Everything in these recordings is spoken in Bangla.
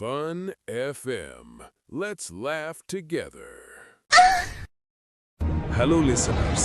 Fun FM. Let's laugh together. Hello listeners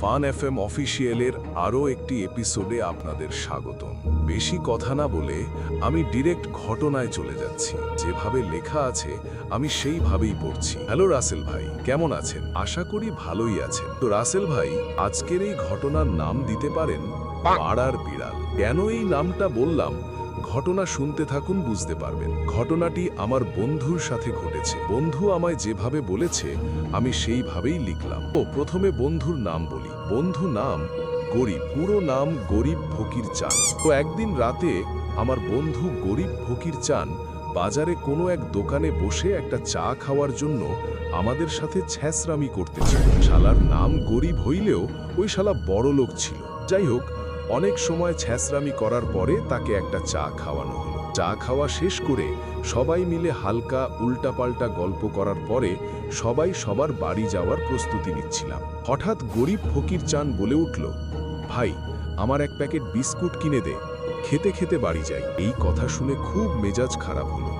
fun F M অফিসিয়ালের আরও একটি এপিসোডে আপনাদের স্বাগতম। বেশি কথা না বলে আমি ডিরেক্ট ঘটনায় চলে যাচ্ছি। যেভাবে লেখা আছে আমি সেইভাবেই পড়ছি। হ্যালো রাসেল ভাই কেমন আছেন? আশা করি ভালোই আছেন। তো রাসেল ভাই আজকের এই ঘটনার নাম দিতে পারেন পাড়ার বিড়াল। কেন এই নামটা বললাম? ঘটনা শুনতে থাকুন, বুঝতে পারবেন। ঘটনাটি আমার বন্ধুর সাথে ঘটেছে। বন্ধু আমায় যেভাবে বলেছে, আমি সেইভাবেই লিখলাম। ও, প্রথমে বন্ধুর নাম বলি। বন্ধু নাম গরিব। পুরো নাম গরিব ফকির চান। তো একদিন রাতে আমার বন্ধু গরিব ফকির চান বাজারে কোনো এক দোকানে বসে একটা চা খাওয়ার জন্য আমাদের সাথে ছ্যাঁচরামি করতেছিল শালার নাম গরিব হইলেও ওই শালা বড় লোক ছিল। যাই হোক অনেক সময় ছ্যাঁচরামি করার পরে তাকে একটা চা খাওয়ানো হলো। চা খাওয়া শেষ করে সবাই মিলে হালকা উল্টাপাল্টা গল্প করার পরে সবাই সবার বাড়ি যাওয়ার প্রস্তুতি নিচ্ছিলাম। হঠাৎ গরিব ফকির চান বলে উঠল, ভাই, আমার এক প্যাকেট বিস্কুট কিনে দে, খেতে খেতে বাড়ি যাই। এই কথা শুনে খুব মেজাজ খারাপ হলো।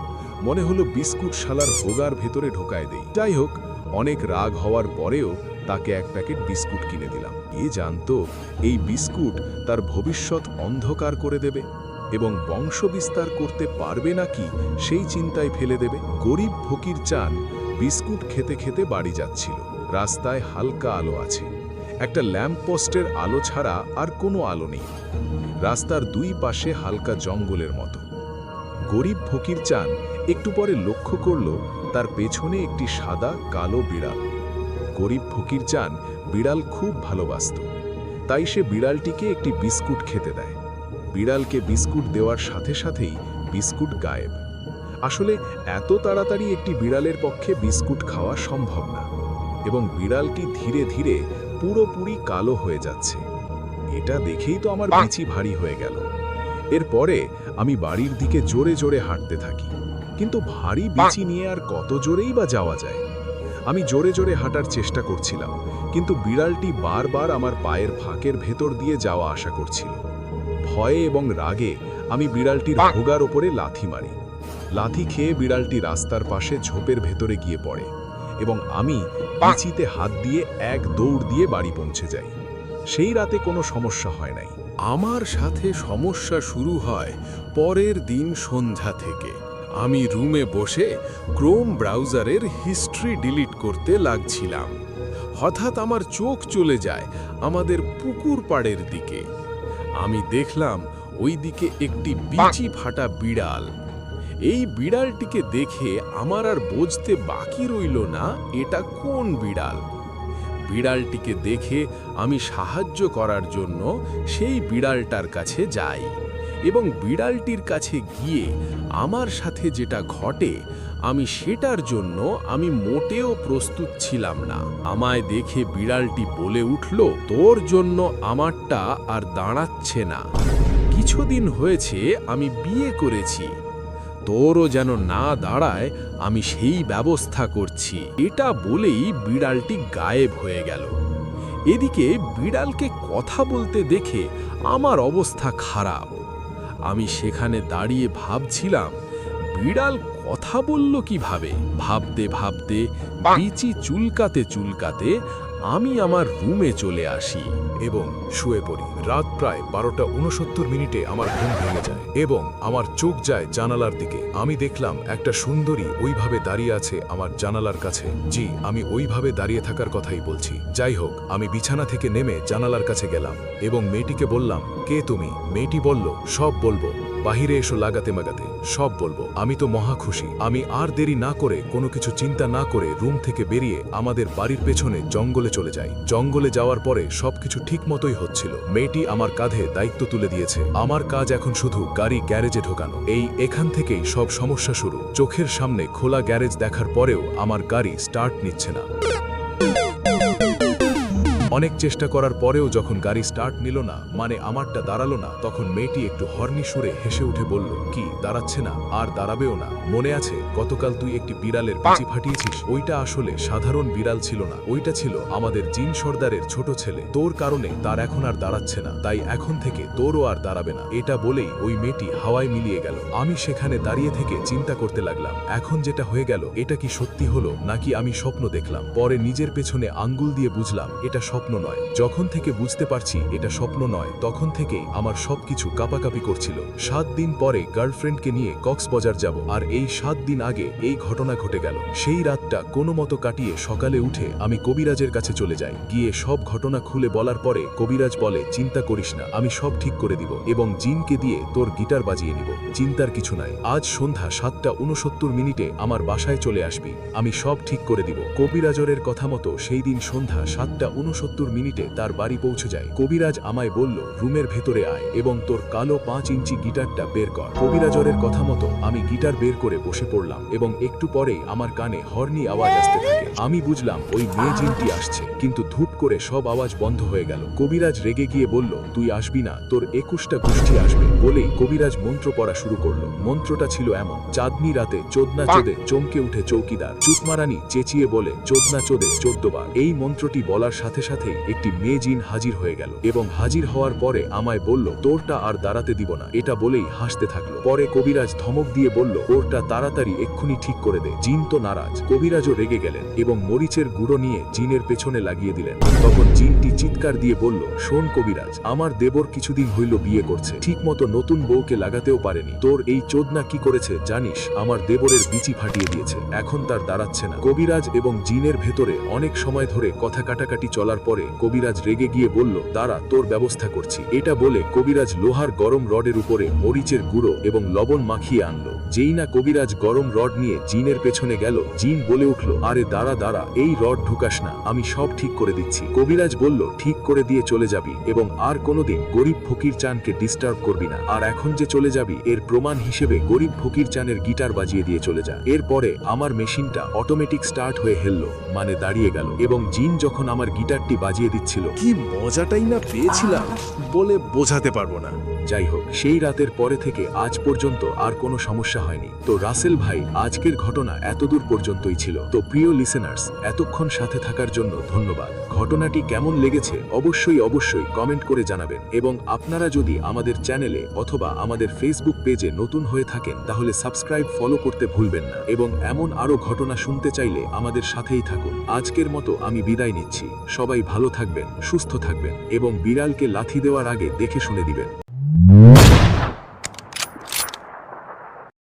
মনে হলো বিস্কুট শালার ভোগার ভেতরে ঢোকায় দেই। যাই হোক, অনেক রাগ হওয়ার পরেও তাকে এক প্যাকেট বিস্কুট কিনে দিলাম। এ জানতো এই বিস্কুট তার ভবিষ্যৎ অন্ধকার করে দেবে এবং বংশ বিস্তার করতে পারবে নাকি সেই চিন্তায় ফেলে দেবে? গরিব ফকির চান বিস্কুট খেতে খেতে বাড়ি যাচ্ছিল। রাস্তায় হালকা আলো আছে। একটা ল্যাম্প পোস্টের আলো ছাড়া আর কোনো আলো নেই। রাস্তার দুই পাশে হালকা জঙ্গলের মতো। গরিব ফকির চান একটু পরে লক্ষ্য করল তার পেছনে একটি সাদা, কালো বিড়াল। গরিব ফকির চান বিড়াল খুব ভালোবাসত। তাই সে বিড়ালটিকে একটি বিস্কুট খেতে দেয়। বিড়ালকে বিস্কুট দেওয়ার সাথে সাথেই বিস্কুট গায়েব। আসলে এত তাড়াতাড়ি একটি বিড়ালের পক্ষে বিস্কুট খাওয়া সম্ভব না এবং বিড়ালটি ধীরে ধীরে পুরোপুরি কালো হয়ে যাচ্ছে। এটা দেখেই তো আমার বিচি ভারী হয়ে গেল। এরপরে আমি বাড়ির দিকে জোরে জোরে হাঁটতে থাকি। কিন্তু ভারী বিচি নিয়ে আর কত জোরেই বা যাওয়া যায়? আমি জোরে জোরে হাঁটার চেষ্টা করছিলাম, কিন্তু বিড়ালটি বারবার আমার পায়ের ফাঁকের ভেতর দিয়ে যাওয়া আশা করছিল। ভয়ে এবং রাগে আমি বিড়ালটির ভোগার ওপরে লাথি মারি। লাথি খেয়ে বিড়ালটি রাস্তার পাশে ঝোপের ভেতরে গিয়ে পড়ে এবং আমি পিচিতে হাত দিয়ে এক দৌড় দিয়ে বাড়ি পৌঁছে যাই। সেই রাতে কোনো সমস্যা হয় নাই। আমার সাথে সমস্যা শুরু হয় পরের দিন সন্ধ্যা থেকে। আমি রুমে বসে ক্রোম ব্রাউজারের হিস্ট্রি ডিলিট করতে লাগছিলাম। হঠাৎ আমার চোখ চলে যায় আমাদের পুকুর পাড়ের দিকে। আমি দেখলাম ওই দিকে একটি বিচি ফাটা বিড়াল। এই বিড়ালটিকে দেখে আমার আর বুঝতে বাকি রইল না এটা কোন বিড়াল। বিড়ালটিকে দেখে আমি সাহায্য করার জন্য সেই বিড়ালটার কাছে যাই। এবং বিড়ালটির কাছে গিয়ে আমার সাথে যেটা ঘটে, আমি সেটার জন্য আমি মোটেও প্রস্তুত ছিলাম না। আমায় দেখে বিড়ালটি বলে উঠল, তোর জন্য আমারটা আর দাঁড়াচ্ছে না। কিছুদিন হয়েছে আমি বিয়ে করেছি। তোরও যেন না দাঁড়ায়, আমি সেই ব্যবস্থা করছি। এটা বলেই বিড়ালটি গায়েব হয়ে গেল। এদিকে বিড়ালকে কথা বলতে দেখে আমার অবস্থা খারাপ। আমি সেখানে দাঁড়িয়ে ভাবছিলাম বিড়াল কথা বলল কীভাবে? ভাবতে ভাবতে বিচি চুলকাতে চুলকাতে আমি আমার রুমে চলে আসি এবং শুয়ে পড়ি। রাত প্রায় বারোটা উনসত্তর মিনিটে আমার ঘুম ভেঙে যায় এবং আমার চোখ যায় জানালার দিকে। আমি দেখলাম একটা সুন্দরী ওইভাবে দাঁড়িয়ে আছে আমার জানালার কাছে। জি, আমি ওইভাবে দাঁড়িয়ে থাকার কথাই বলছি। যাই হোক, আমি বিছানা থেকে নেমে জানালার কাছে গেলাম এবং মেয়েটিকে বললাম, কে তুমি? মেয়েটি বলল, সব বলব। বাহিরে এসো লাগাতে মাগাতে, সব বলব, আমি তো মহা খুশি। আমি আর দেরি না করে কোনো কিছু চিন্তা না করে রুম থেকে বেরিয়ে আমাদের বাড়ির পেছনে জঙ্গলে চলে যাই। জঙ্গলে যাওয়ার পরে সবকিছু ঠিক মতোই হচ্ছিল। মেয়েটি আমার কাঁধে দায়িত্ব তুলে দিয়েছে। আমার কাজ এখন শুধু গাড়ি গ্যারেজে ঢোকানো। এই এখান থেকেই সব সমস্যা শুরু। চোখের সামনে খোলা গ্যারেজ দেখার পরেও আমার গাড়ি স্টার্ট নিচ্ছে না। অনেক চেষ্টা করার পরেও যখন গাড়ি স্টার্ট নিল না মানে আমারটা দাঁড়াল না, তখন মেয়েটি একটু হর্নি সুরে হেসে উঠে বলল, কি, দাঁড়াচ্ছে না, আর দাঁড়াবেও না, মনে আছে, গতকাল তুই একটি বিড়ালের পিচি ফাটিয়েছিস, ওইটা আসলে সাধারণ বিড়াল ছিল না, ওইটা ছিল আমাদের জিন সর্দারের ছোট ছেলে, তোর কারণে তার এখন আর দাঁড়াচ্ছে না, তাই এখন থেকে তোরও আর দাঁড়াবে না। এটা বলেই ওই মেয়েটি হাওয়ায় মিলিয়ে গেল। আমি সেখানে দাঁড়িয়ে থেকে চিন্তা করতে লাগলাম, এখন যেটা হয়ে গেল, এটা কি সত্যি হলো, নাকি আমি স্বপ্ন দেখলাম? পরে নিজের পেছনে আঙ্গুল দিয়ে বুঝলাম, এটা স্বপ্ন নয়। যখন থেকে বুঝতে পারছি এটা স্বপ্ন নয়, তখন থেকেই আমার সবকিছু কাপাকাপি করছিল। সাত দিন পরে গার্লফ্রেন্ডকে নিয়ে কক্সবাজার যাব আর এই সাত দিন আগে এই ঘটনা ঘটে গেল। সেই রাতটা কোনো মতো কাটিয়ে সকালে উঠে আমি কবিরাজের কাছে চলে যাই। গিয়ে সব ঘটনা খুলে বলার পরে কবিরাজ বলে, চিন্তা করিস না, আমি সব ঠিক করে দিব এবং জিনকে দিয়ে তোর গিটার বাজিয়ে নিব। চিন্তার কিছু নাই। আজ সন্ধ্যা সাতটা উনসত্তর মিনিটে আমার বাসায় চলে আসবি। আমি সব ঠিক করে দিব। কবিরাজরের কথা মতো সেই দিন সন্ধ্যা সাতটা উনসত্তর মিনিটে তার বাড়ি পৌঁছে যায়। কবিরাজ আমায় বলল রুমের ভেতরে আয় এবং তোর কালো পাঁচ ইঞ্চি গিটারটা বের কর। কবিরাজরের কথা মতো আমি গিটার বের করে বসে পড়লাম এবং একটু পরেই আমার কানে হর্নি আওয়াজ আসতে থাকে। আমি বুঝলাম ওই মেয়ে জিনটি আসছে কিন্তু ধূপ করে সব আওয়াজ বন্ধ হয়ে গেল। কবিরাজ রেগে গিয়ে বলল তুই আসবি না তোর একুশটা গোষ্ঠী আসবে। বলেই কবিরাজ মন্ত্র পড়া শুরু করল। মন্ত্রটা ছিল এমন চাঁদনি রাতে চোদনা চোদে চমকে উঠে চৌকিদার। চুতমারানি চেঁচিয়ে বলে চোদনা চোদে চোদ্দবার। এই মন্ত্রটি বলার সাথে সাথে সাথেই একটি মেয়ে জিন হাজির হয়ে গেল এবং হাজির হওয়ার পরে আমায় বলল, তোরটা আর দাঁড়াতে দিব না। এটা বলেই হাসতে থাকল। পরে কবিরাজ ধমক দিয়ে বলল, ওরটা তাড়াতাড়ি এক্ষুনি ঠিক করে দে। জিন তো নারাজ। কবিরাজও রেগে গেলেন এবং মরিচের গুঁড়ো নিয়ে জিনের পেছনে লাগিয়ে দিলেন। তখন জিনটি চিৎকার দিয়ে বলল, শোন কবিরাজ, আমার দেবর কিছুদিন হইল বিয়ে করছে। ঠিক মতো নতুন বউকে লাগাতেও পারেনি। তোর এই চোদনা কি করেছে জানিস? আমার দেবরের বিচি ফাটিয়ে দিয়েছে। এখন তার দাঁড়াচ্ছে না। কবিরাজ এবং জিনের ভেতরে অনেক সময় ধরে কথা কাটাকাটি চলার পরে কবিরাজ রেগে গিয়ে বলল, দাঁড়া, তোর ব্যবস্থা করছি। এটা বলে কবিরাজ লোহার গরম রডের উপরে মরিচের গুঁড়ো এবং লবণ মাখিয়ে আনলো। যেই না কবিরাজ গরম রড নিয়ে জিনের পেছনে গেল, জিন বলে উঠল, আরে দাঁড়া দাঁড়া, এই রড ঢুকাস না, আমি সব ঠিক করে দিচ্ছি। কবিরাজ বলল, ঠিক করে দিয়ে চলে যাবি এবং আর কোনোদিন গরিব ফকির চানকে ডিস্টার্ব করবি না। আর এখন যে চলে যাবি, এর প্রমাণ হিসেবে গরিব ফকির চানের গিটার বাজিয়ে দিয়ে চলে যা। এরপরে আমার মেশিনটা অটোমেটিক স্টার্ট হয়ে হেললো মানে দাঁড়িয়ে গেল এবং জিন যখন আমার গিটারটি বাজিয়ে দিচ্ছিল। কি মজাটাই না পেয়েছিলাম বলে বোঝাতে পারব না। যাই হোক সেই রাতের পরে থেকে আজ পর্যন্ত আর কোনো সমস্যা হয়নি। তো রাসেল ভাই, আজকের ঘটনা এতদূর পর্যন্তই ছিল। তো প্রিয় লিসেনার্স এতক্ষণ সাথে থাকার জন্য ধন্যবাদ। ঘটনাটি কেমন লেগেছে অবশ্যই অবশ্যই কমেন্ট করে জানাবেন। এবং আপনারা যদি আমাদের চ্যানেলে অথবা আমাদের ফেসবুক পেজে নতুন হয়ে থাকেন, তাহলে সাবস্ক্রাইব ফলো করতে ভুলবেন না। এবং এমন আরও ঘটনা শুনতে চাইলে আমাদের সাথেই থাকুন। আজকের মতো আমি বিদায় নিচ্ছি। সবাই ভালো থাকবেন, সুস্থ থাকবেন এবং বিড়ালকে লাথি দেওয়ার আগে দেখে শুনে দিবেন।